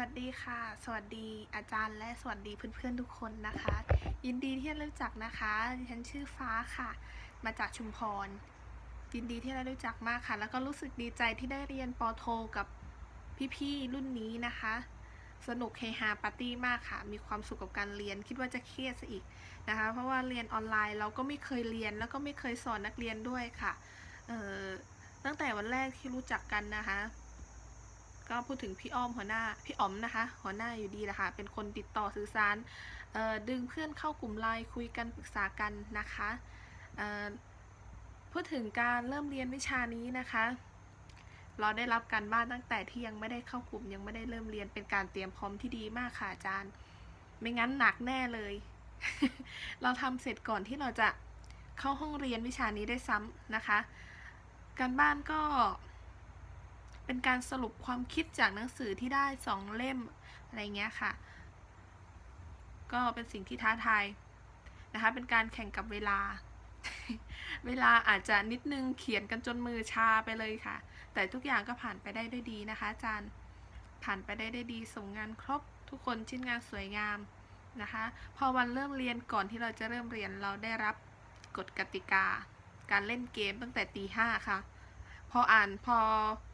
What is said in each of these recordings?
วัสดีค่ะ สวัสดีอาจารย์และสวัสดีเพื่อนๆทุกคนนะคะ ยินดีที่ได้รู้จักนะคะดิฉันชื่อฟ้าค่ะ มาจากชุมพร ยินดีที่ได้รู้จักมากค่ะ แล้วก็รู้สึกดีใจที่ได้เรียนปโทกับพี่ๆรุ่นนี้นะคะ สนุกเฮฮาปาร์ตี้มากค่ะ มีความสุขกับการเรียน คิดว่าจะเครียดซะอีกนะคะ เพราะว่าเรียนออนไลน์เราก็ไม่เคยเรียน แล้วก็ไม่เคยสอนนักเรียนด้วยค่ะตั้งแต่วันแรกที่รู้จักกันนะคะ ก็พูดถึงพี่อ้อมหัวหน้าพี่อ๋อมนะคะ หัวหน้าอยู่ดีนะคะเป็นคนติดต่อสื่อสารดึงเพื่อนเข้ากลุ่มไลน์คุยกันปรึกษากันนะคะพูดถึงการเริ่มเรียนวิชานี้นะคะ เราได้รับการบ้านตั้งแต่ที่ยังไม่ได้เข้ากลุ่มยังไม่ได้เริ่มเรียนเป็นการเตรียมพร้อมที่ดีมากค่ะอาจารย์ ไม่งั้นหนักแน่เลย เราทำเสร็จก่อนที่เราจะเข้าห้องเรียนวิชานี้ได้ซ้ำนะคะ การบ้านก็ เป็นการสรุปความคิดจากหนังสือที่ได้สองเล่มอะไรเงี้ยค่ะ ก็เป็นสิ่งที่ท้าทายนะคะ เป็นการแข่งกับเวลา เวลาอาจจะนิดนึงเขียนกันจนมือชาไปเลยค่ะ แต่ทุกอย่างก็ผ่านไปได้ด้วยดีนะคะอาจารย์ ผ่านไปได้ด้วยดี ส่งงานครบทุกคนชิ้นงานสวยงามนะคะ พอวันเริ่มเรียนก่อนที่เราจะเริ่มเรียนเราได้รับกฎกติกา การเล่นเกมตั้งแต่ตีห้าค่ะ พออ่านพอ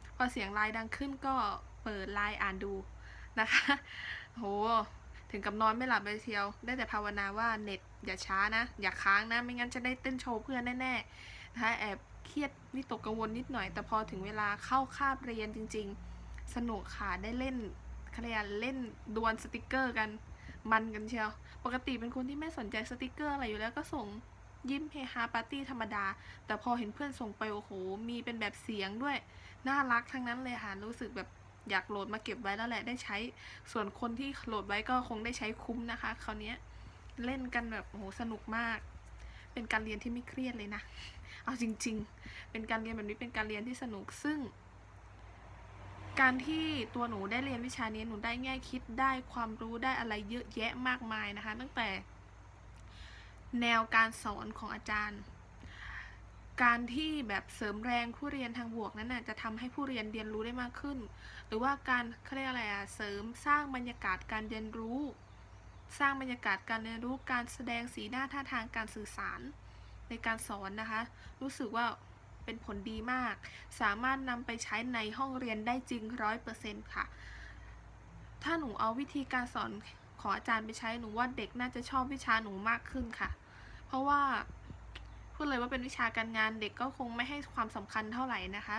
พ อเสียงไลน์ดังขึ้นก็เปิดไลน์อ่านดูนะคะ โห ถึงกับนอนไม่หลับเลยเชียว ได้แต่ภาวนาว่าเน็ตอย่าช้านะ อย่าค้างนะ ไม่งั้นจะได้เต้นโชว์เพื่อนแน่ๆนะคะแอบเครียดวิตกกังวลนิดหน่อย แต่พอถึงเวลาเข้าคาบเรียนจริง ๆ สนุกค่ะ ได้เล่นเขาเรียะเล่นดวลสติกเกอร์กัน มันกันเชียว ปกติเป็นคนที่ไม่สนใจสติกเกอร์อะไรอยู่แล้วก็ส่ง ยิ้มเฮฮาปาร์ตี้ธรรมดา แต่พอเห็นเพื่อนส่งไปโอ้โห มีเป็นแบบเสียงด้วย น่ารักทั้งนั้นเลยค่ะ รู้สึกแบบอยากโหลดมาเก็บไว้แล้วแหละได้ใช้ ส่วนคนที่โหลดไว้ก็คงได้ใช้คุ้มนะคะ คราวนี้เล่นกันแบบโอ้โหสนุกมาก เป็นการเรียนที่ไม่เครียดเลยนะ เอาจริง ๆ เป็นการเรียนแบบนี้เป็นการเรียนที่สนุกซึ่ง การที่ตัวหนูได้เรียนวิชานี้หนูได้แง่คิดได้ความรู้ได้อะไรเยอะแยะมากมายนะคะ ตั้งแต่ แนวการสอนของอาจารย์ การที่แบบเสริมแรงผู้เรียนทางบวกนั้นน่ะจะทำให้ผู้เรียนเรียนรู้ได้มากขึ้น หรือว่าการเขาเรียกอะไรอะเสริมสร้างบรรยากาศการเรียนรู้ สร้างบรรยากาศการเรียนรู้ การแสดงสีหน้าท่าทางการสื่อสารในการสอนนะคะ รู้สึกว่าเป็นผลดีมาก สามารถนำไปใช้ในห้องเรียนได้จริงร้อยเปอร์เซ็นต์ค่ะ ถ้าหนูเอาวิธีการสอนของอาจารย์ไปใช้หนูว่าเด็กน่าจะชอบวิชาหนูมากขึ้นค่ะ เพราะว่าพูดเลยว่าเป็นวิชาการงานเด็กก็คงไม่ให้ความสำคัญเท่าไหร่นะคะ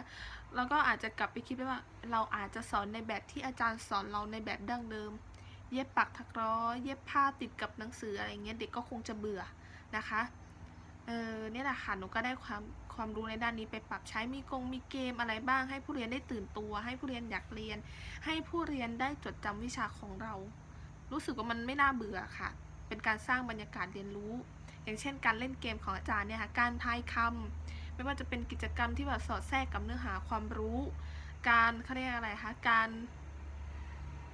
แล้วก็อาจจะกลับไปคิดว่าเราอาจจะสอนในแบบที่อาจารย์สอนเราในแบบดั้งเดิม เย็บปักถักร้อยเย็บผ้าติดกับหนังสืออะไรเงี้ยเด็กก็คงจะเบื่อนะคะเออเนี่ยแหละค่ะหนูก็ได้ความความรู้ในด้านนี้ไปปรับใช้มีกงมีเกมอะไรบ้าง ให้ผู้เรียนได้ตื่นตัว ให้ผู้เรียนอยากเรียน ให้ผู้เรียนได้จดจำวิชาของเรา รู้สึกว่ามันไม่น่าเบื่อค่ะ เป็นการสร้างบรรยากาศเรียนรู้ อย่างเช่น การเล่นเกมของอาจารย์เนี่ยค่ะการทายคำไม่ว่าจะเป็นกิจกรรมที่แบบสอดแทรกกับเนื้อหาความรู้ การเขาเรียกอะไรคะการ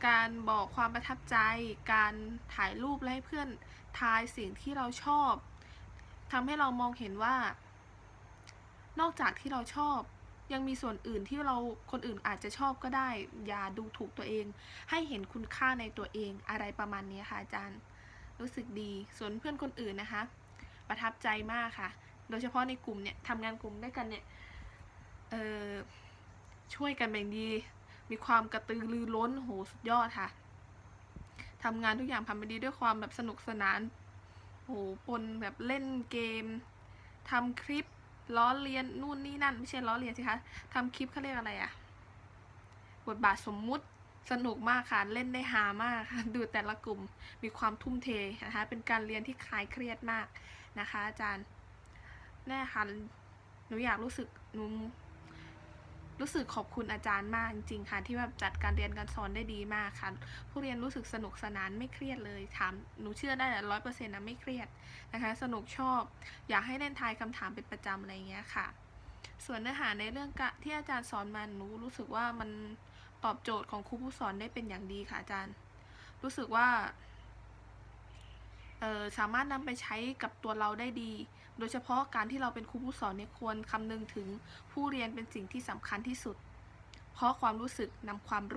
การบอกความประทับใจ การถ่ายรูปและให้เพื่อนทายสิ่งที่เราชอบทำให้เรามองเห็นว่า นอกจากที่เราชอบ ยังมีส่วนอื่นที่เราคนอื่นอาจจะชอบก็ได้ อย่าดูถูกตัวเอง ให้เห็นคุณค่าในตัวเองอะไรประมาณนี้ค่ะอาจารย์ รู้สึกดี ส่วนเพื่อนคนอื่นนะคะ ประทับใจมากค่ะ โดยเฉพาะในกลุ่มเนี่ยทำงานกลุ่มด้วยกันเนี่ยเออช่วยกันเป็นดี มีความกระตือรือร้นโหสุดยอดค่ะทำงานทุกอย่างทำไปดีด้วยความแบบสนุกสนานโหปนแบบเล่นเกมทำคลิปล้อเลียนนู่นนี่นั่น ไม่ใช่ล้อเลียนสิคะทำคลิปเขาเรียกอะไรอะบทบาทสมมุติสนุกมากค่ะ เล่นได้ฮามากค่ะ ดูแต่ละกลุ่มมีความทุ่มเทนะคะ เป็นการเรียนที่คลายเครียดมาก นะคะอาจารย์แน่ค่ะหนูอยากรู้สึกหนูรู้สึกขอบคุณอาจารย์มากจริงๆค่ะที่แบบจัดการเรียนการสอนได้ดีมากค่ะ ผู้เรียนรู้สึกสนุกสนานไม่เครียดเลยถามหนูเชื่อได้ร้อยเปอร์เซ็นต์นะไม่เครียดนะคะ สนุกชอบ อยากให้เล่นทายคำถามเป็นประจำอะไรอย่างเงี้ยค่ะ ส่วนเนื้อหาในเรื่องที่อาจารย์สอนมาหนูรู้สึกว่ามันตอบโจทย์ของครูผู้สอนได้เป็นอย่างดีค่ะอาจารย์ รู้สึกว่า สามารถนำไปใช้กับตัวเราได้ดี โดยเฉพาะการที่เราเป็นครูผู้สอนเนี่ยควรคำนึงถึงผู้เรียนเป็นสิ่งที่สำคัญที่สุด เพราะความรู้สึกนำความรู้